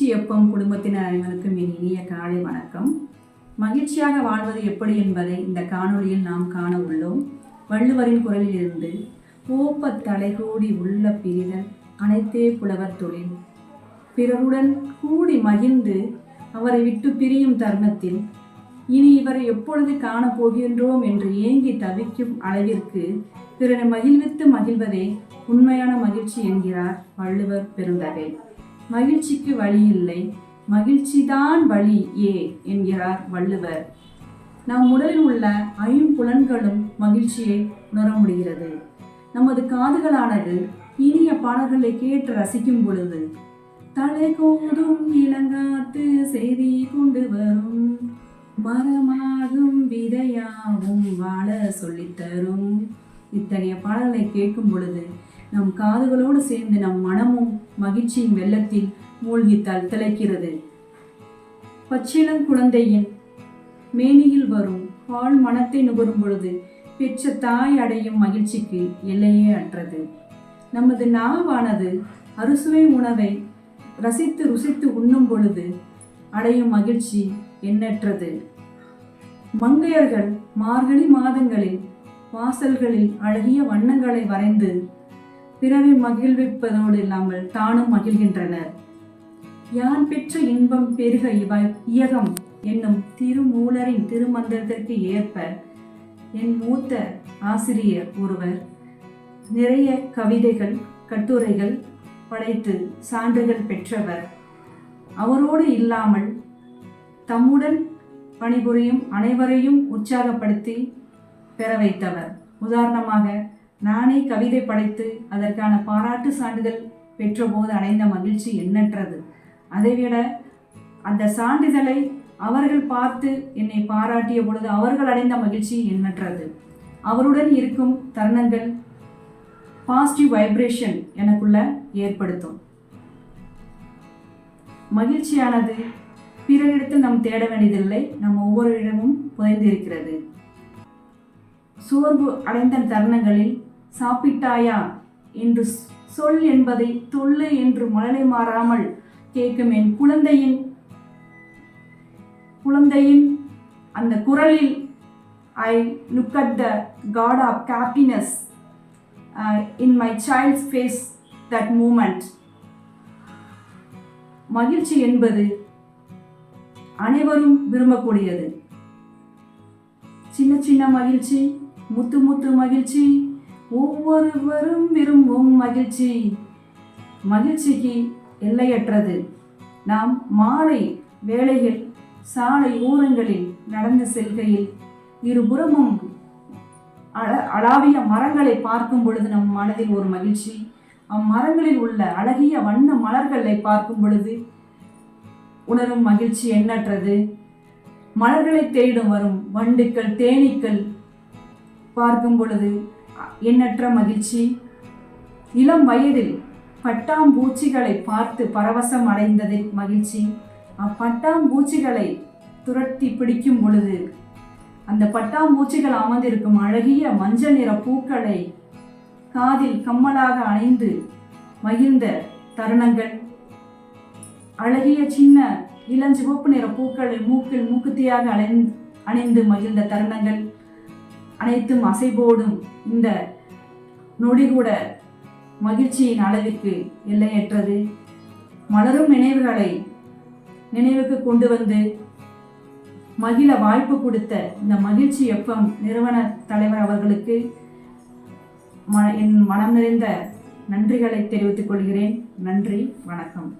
மகிழ்ச்சி எப்பம் குடும்பத்தினர் அனைவருக்கும் என் இனிய காலை வணக்கம். மகிழ்ச்சியாக வாழ்வது எப்படி என்பதை இந்த காணொளியில் நாம் காண உள்ளோம். வள்ளுவரின் குரலில் இருந்து கோப்ப தலைகூடி உள்ள பிரிதல் அனைத்தே புலவர் தொழில். பிறருடன் கூடி மகிழ்ந்து அவரை விட்டு பிரியும் தருணத்தில் இனி இவரை எப்பொழுது காணப் போகின்றோம் என்று ஏங்கி தவிக்கும் அளவிற்கு பிறரை மகிழ்வித்து மகிழ்வதே உண்மையான மகிழ்ச்சி என்கிறார் வள்ளுவர் பெருந்தகை. மகிழ்ச்சிக்கு வழி இல்லை மகிழ்ச்சிதான் வழி ஏ என்கிறார் வள்ளுவர். நம் உடலில் உள்ள ஐம்புலன்களும் மகிழ்ச்சியை உணர முடிகிறது. நமது காதுகளானது இனிய பாடல்களை கேட்டு ரசிக்கும் பொழுது தலை கோதும் இளங்காத்து செய்தி கொண்டு வரும். மரமாகும் விதையாகும் வாழ சொல்லித்தரும் இத்தகைய பாடல்களை கேட்கும் பொழுது நம் காதுகளோடு சேர்ந்து நம் மனமும் மகிழ்ச்சியின் வெள்ளத்தில் மூழ்கி தல் திளைக்கிறது. பச்சிளம் குழந்தையின் மேனியில் வரும் பால் மனத்தை நுகரும் பொழுது பெற்ற தாய் அடையும் மகிழ்ச்சிக்கு எல்லையே அற்றது. நமது நாவானது அறுசுவை உணவை ரசித்து ருசித்து உண்ணும் பொழுது அடையும் மகிழ்ச்சி எண்ணற்றது. மங்கையர்கள் மார்கழி மாதங்களில் வாசல்களில் அழகிய வண்ணங்களை வரைந்து பிறரை மகிழ்விப்பதோடு இல்லாமல் தானும் மகிழ்கின்றனர். யான் பெற்ற இன்பம் பெருக இவாய் இயகம் என்னும் திருமூலரின் திருமந்திரத்திற்கு ஏற்ப என் மூத்த ஆசிரியர் ஒருவர் நிறைய கவிதைகள் கட்டுரைகள் படைத்து சான்றுகள் பெற்றவர். அவரோடு இல்லாமல் தம்முடன் பணிபுரியும் அனைவரையும் உற்சாகப்படுத்தி பெற வைத்தவர். உதாரணமாக நானே கவிதை படைத்து அதற்கான பாராட்டு சான்றிதழ் பெற்றபோது அடைந்த மகிழ்ச்சி எண்ணற்றது அதைவிட அந்த சான்றிதழை அவர்கள் பார்த்து என்னை பாராட்டிய பொழுது அவர்கள் அடைந்த மகிழ்ச்சி எண்ணற்றது அவருடன் இருக்கும் தருணங்கள் பாசிட்டிவ் வைப்ரேஷன் எனக்குள்ள ஏற்படுத்தும். மகிழ்ச்சியானது பிறரிடத்து நாம் தேட வேண்டியதில்லை நம் இடமும் புதைந்திருக்கிறது. சோர்வு அடைந்த தருணங்களில் சாப்பிட்டாயா? என்று சொல் என்பதை தொல்லு என்று மழலை மாறாமல் கேட்கும் என் குழந்தையின் குழந்தையின் அந்த குரலில் I look at the god of happiness in my child's face that moment மகிழ்ச்சி என்பது அனைவரும் விரும்பக்கூடியது. சின்ன சின்ன மகிழ்ச்சி முத்து முத்து மகிழ்ச்சி ஒவ்வொருவரும் விரும்பும் மகிழ்ச்சி. மகிழ்ச்சிக்கு எல்லையற்றது. நாம் மாலை வேளையில் சாலை ஊரங்களில் நடந்து செல்கையில் இருபுறமும் அழ அளாவிய மரங்களை பார்க்கும் பொழுது நம் மனதில் ஒரு மகிழ்ச்சி. அம்மரங்களில் உள்ள அழகிய வண்ண மலர்களை பார்க்கும் பொழுது உணரும் மகிழ்ச்சி எண்ணற்றது. மலர்களை தேடும் வரும் வண்டுக்கள் தேனீக்கள் பார்க்கும் பொழுது எண்ணற்ற மகிழ்ச்சி. இளம் வயதில் பட்டாம்பூச்சிகளை பார்த்து பரவசம் அடைந்ததில் மகிழ்ச்சி. அப்பட்டாம்பூச்சிகளை துரத்தி பிடிக்கும் பொழுது அந்த பட்டாம்பூச்சிகள் அமர்ந்திருக்கும் அழகிய மஞ்சள் நிற பூக்களை காதில் கம்மலாக அணைந்து மகிழ்ந்த தருணங்கள். அழகிய சின்ன இளஞ்சிவப்பு நிற பூக்களை மூக்கில் மூக்குத்தியாக அணிந்து அணிந்து மகிழ்ந்த தருணங்கள். அனைத்தும் அசைபோடும் இந்த நொடி கூட மகிழ்ச்சியின் அளவிற்கு எல்லையற்றது. மலரும் நினைவுகளை நினைவுக்கு கொண்டு வந்து மகிழ வாய்ப்பு கொடுத்த இந்த மகிழ்ச்சி எஃப்எம் நிறுவன தலைவர் அவர்களுக்கு என் மனம் நிறைந்த நன்றிகளை தெரிவித்துக் கொள்கிறேன். நன்றி வணக்கம்.